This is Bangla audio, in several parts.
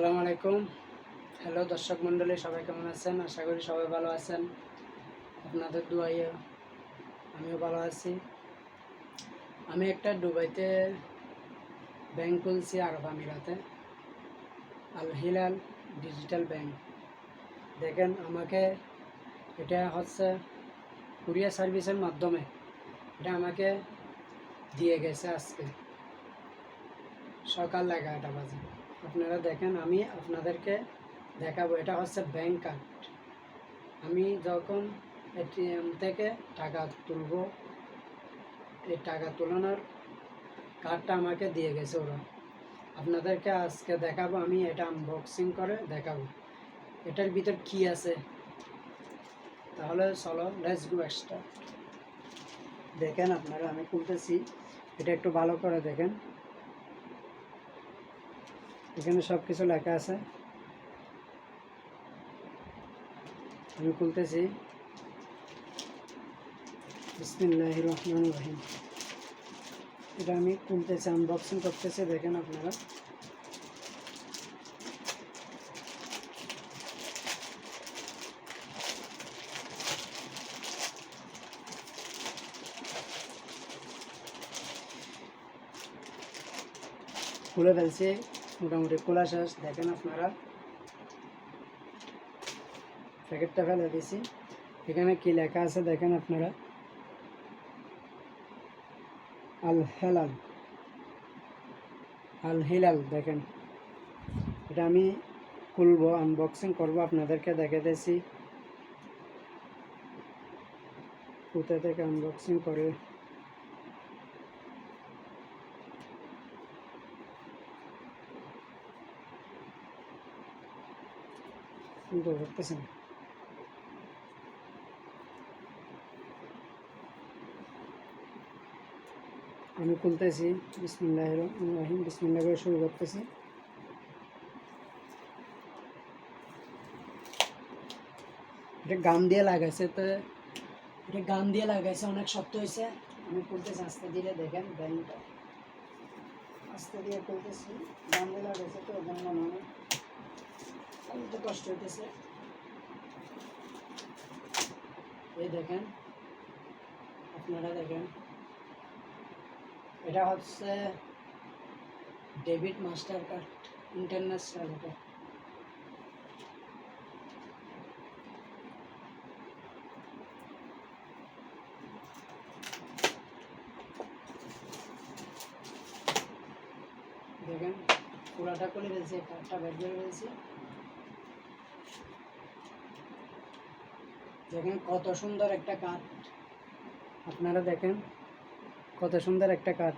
আসসালামু আলাইকুম। হ্যালো দর্শক মণ্ডলী, সবাই কেমন আছেন? আশা করি সবাই ভালো আছেন। আপনাদের দুয়াইয়ে আমিও ভালো আছি। আমি একটা দুবাইতে ব্যাংক খুলছি, আরব আমিরাতে। Al Hilal digital bank. দেখেন, আমাকে এটা হচ্ছে কুরিয়ার সার্ভিসের মাধ্যমে এটা আমাকে দিয়ে গেছে আজকে। সকাল এগারোটা বাজে। আপনারা দেখেন, আমি আপনাদেরকে দেখাবো, এটা হচ্ছে ব্যাংক কার্ড আমি যখন এটিএম থেকে টাকা তুলব, এই টাকা তোলানোর কার্ডটা আমাকে দিয়ে গেছে ওরা। আপনাদেরকে আজকে দেখাবো, আমি এটা আনবক্সিং করে দেখাবো। এটার ভিতর কি আছে? তাহলে চলো লেটস গো এক্সট্রা দেখেন আপনারা, আমি খুলতেছি। এটা একটু ভালো করে দেখেন। এখানে সব কিছু লেখা আছে। আমি খুলতেছি। রহমান রহিম। এটা আমি খুলতেছি আনবক্সিং করতেছি, দেখেন আপনারা। খুলে ফেলছি। মোটামুটি খোলা শেষ, দেখেন আপনারা। প্যাকেটটা ফেলে দিছি এখানে কি লেখা আছে দেখেন আপনারা। আল হেলাল। আল হিলাল, দেখেন। এটা আমি খুলবো আনবক্সিং করব, আপনাদেরকে দেখে দেখাতেছি। কোথা থেকে আনবক্সিং করে? কিন্তু করতেছে না। আমি খুলতেছি বিসমিল্লাহ রহিম, বিসমিল্লাহ করে শুরু করতেছি। এটা গাম দিয়ে লাগাইছে তো, এটা গাম দিয়ে লাগাইছে, অনেক শক্ত হয়েছে আমি খুলতেছি, আস্তে দিলে দেখেন, ব্যাংকটা। আস্তে দিয়ে খুলতেছি, গাম দিয়ে লাগাইছে তো, ওখানে খুলতে কষ্ট হইতেছে। এই দেখেন, আপনারা দেখেন, এটা হচ্ছে ডেবিট মাস্টার কার্ড ইন্টারন্যাশনাল এটা। দেখেন, পুরাটা করে ফেলছি কার্ডটা বের করে ফেলছি। দেখেন কত সুন্দর একটা কাঠ। আপনারা দেখেন কত সুন্দর একটা কাঠ।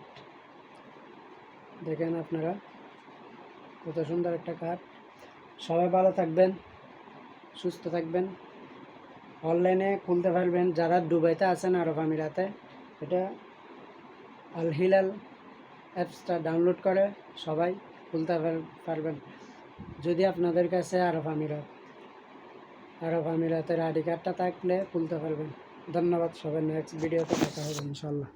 দেখেন আপনারা কত সুন্দর একটা কাঠ। সবাই ভালো থাকবেন, সুস্থ থাকবেন। অনলাইনে খুলতে পারবেন, যারা দুবাইতে আছেন আরব আমিরাতে। এটা আল হিলাল অ্যাপসটা ডাউনলোড করে সবাই খুলতে পারবেন। যদি আপনাদের কাছে আরব আমিরাত আরব আমিরাতের আইডি কার্ডটা থাকলে খুলতে পারবেন। ধন্যবাদ সবাই নেক্সট ভিডিওতে দেখা হবে ইনশাল্লাহ।